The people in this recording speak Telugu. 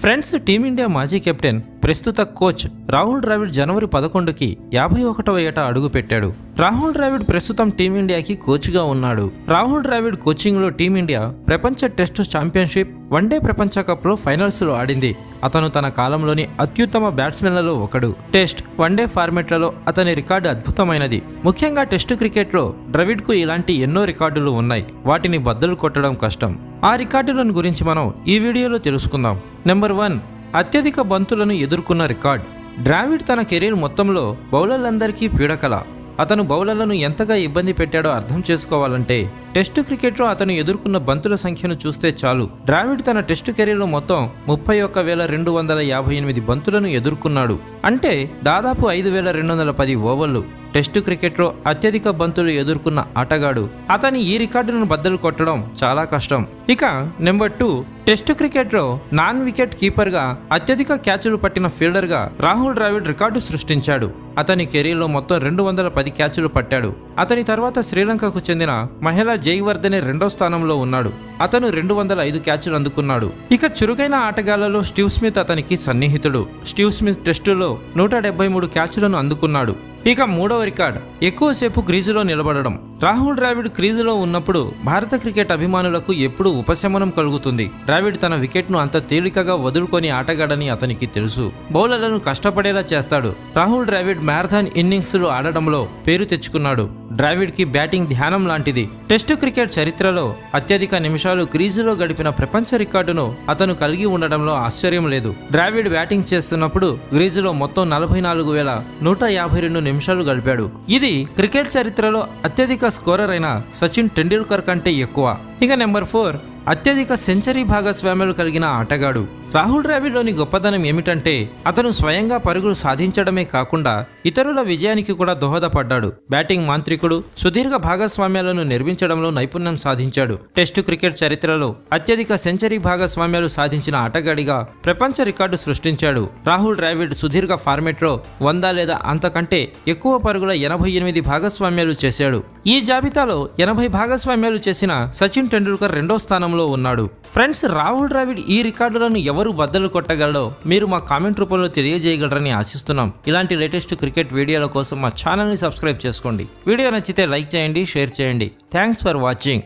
ఫ్రెండ్స్ టీమిండియా మాజీ కెప్టెన్ ప్రస్తుత కోచ్ రాహుల్ ద్రావిడ్ జనవరి పదకొండుకి యాభై ఒకటవ ఏట అడుగుపెట్టాడు రాహుల్ ద్రావిడ్ ప్రస్తుతం టీమిండియాకి కోచ్గా ఉన్నాడు. రాహుల్ ద్రావిడ్ కోచింగ్లో టీమిండియా ప్రపంచ టెస్టు ఛాంపియన్షిప్ వన్డే ప్రపంచ కప్లో ఫైనల్స్లో ఆడింది. అతను తన కాలంలోని అత్యుత్తమ బ్యాట్స్మెన్లలో ఒకడు. టెస్ట్ వన్డే ఫార్మెట్లలో అతని రికార్డు అద్భుతమైనది. ముఖ్యంగా టెస్టు క్రికెట్లో ద్రవిడ్కు ఇలాంటి ఎన్నో రికార్డులు ఉన్నాయి. వాటిని బద్దలు కొట్టడం కష్టం. ఆ రికార్డులను గురించి మనం ఈ వీడియోలో తెలుసుకుందాం. నెంబర్ వన్ అత్యధిక బంతులను ఎదుర్కొన్న రికార్డ్. ద్రావిడ్ తన కెరీర్ మొత్తంలో బౌలర్లందరికీ పీడకల. అతను బౌలర్లను ఎంతగా ఇబ్బంది పెట్టాడో అర్థం చేసుకోవాలంటే టెస్టు క్రికెట్లో అతను ఎదుర్కొన్న బంతుల సంఖ్యను చూస్తే చాలు. ద్రావిడ్ తన టెస్టు కెరీర్లో మొత్తం ముప్పై ఒక్క వేల రెండు వందల యాభై ఎనిమిది బంతులను ఎదుర్కొన్నాడు. అంటే దాదాపు ఐదు వేల రెండు వందల పది ఓవర్లు. టెస్టు క్రికెట్లో అత్యధిక బంతులు ఎదుర్కొన్న ఆటగాడు. అతని ఈ రికార్డును బద్దలు కొట్టడం చాలా కష్టం. ఇక నెంబర్ టూ టెస్టు క్రికెట్లో నాన్ వికెట్ కీపర్గా అత్యధిక క్యాచులు పట్టిన ఫీల్డర్గా రాహుల్ ద్రావిడ్ రికార్డు సృష్టించాడు. అతని కెరీర్లో మొత్తం రెండు వందల పది క్యాచులు పట్టాడు. అతని తర్వాత శ్రీలంకకు చెందిన మహిళా జైవర్ధనే రెండో స్థానంలో ఉన్నాడు. అతను రెండు వందల ఐదు క్యాచులు అందుకున్నాడు. ఇక చురుకైన ఆటగాళ్ళలో స్టీవ్ స్మిత్ అతనికి సన్నిహితుడు. స్టీవ్ స్మిత్ టెస్టులో నూట డెబ్బై మూడు క్యాచులను అందుకున్నాడు. ఇక మూడవ రికార్డ్. ఎక్కువసేపు క్రీజులో నిలబడడం. రాహుల్ ద్రావిడ్ క్రీజులో ఉన్నప్పుడు భారత క్రికెట్ అభిమానులకు ఎప్పుడూ ఉపశమనం కలుగుతుంది. ద్రావిడ్ తన వికెట్ను అంత తేలికగా వదులుకొని ఆటగాడని అతనికి తెలుసు. బౌలర్లను కష్టపడేలా చేస్తాడు. రాహుల్ ద్రావిడ్ మ్యారథాన్ ఇన్నింగ్స్లు ఆడడంలో పేరు తెచ్చుకున్నాడు. ద్రావిడ్కి బ్యాటింగ్ ధ్యానం లాంటిది. టెస్టు క్రికెట్ చరిత్రలో అత్యధిక నిమిషాలు క్రీజులో గడిపిన ప్రపంచ రికార్డును అతను కలిగి ఉండడంలో ఆశ్చర్యం లేదు. ద్రావిడ్ బ్యాటింగ్ చేస్తున్నప్పుడు క్రీజులో మొత్తం నలభై నాలుగు వేల నూట యాభై రెండు నిమిషాలు గడిపాడు. ఇది క్రికెట్ చరిత్రలో అత్యధిక స్కోరర్ అయిన సచిన్ టెండూల్కర్ కంటే ఎక్కువ. ఇక నెంబర్ ఫోర్ అత్యధిక సెంచరీ భాగస్వామ్యాలు కలిగిన ఆటగాడు. రాహుల్ ద్రావిడ్లోని గొప్పదనం ఏమిటంటే అతను స్వయంగా పరుగులు సాధించడమే కాకుండా ఇతరుల విజయానికి కూడా దోహదపడ్డాడు. బ్యాటింగ్ మాంత్రికుడు సుదీర్ఘ భాగస్వామ్యాలను నిర్మించడంలో నైపుణ్యం సాధించాడు. టెస్టు క్రికెట్ చరిత్రలో అత్యధిక సెంచరీ భాగస్వామ్యాలు సాధించిన ఆటగాడిగా ప్రపంచ రికార్డు సృష్టించాడు. రాహుల్ ద్రావిడ్ సుదీర్ఘ ఫార్మెట్లో వంద లేదా అంతకంటే ఎక్కువ పరుగుల ఎనభై ఎనిమిది భాగస్వామ్యాలు చేశాడు. ఈ జాబితాలో ఎనభై భాగస్వామ్యాలు చేసిన సచిన్ టెండూల్కర్ రెండో స్థానంలో ఉన్నాడు. ఫ్రెండ్స్ రాహుల్ ద్రావిడ్ ఈ రికార్డులను ఎవరు బద్దలు కొట్టగలరో మీరు మా కామెంట్ రూపంలో తెలియజేయగలరని ఆశిస్తున్నాం. ఇలాంటి లేటెస్ట్ క్రికెట్ వీడియోల కోసం మా ఛానల్ని సబ్స్క్రైబ్ చేసుకోండి. వీడియో నచ్చితే లైక్ చేయండి షేర్ చేయండి. Thanks for watching.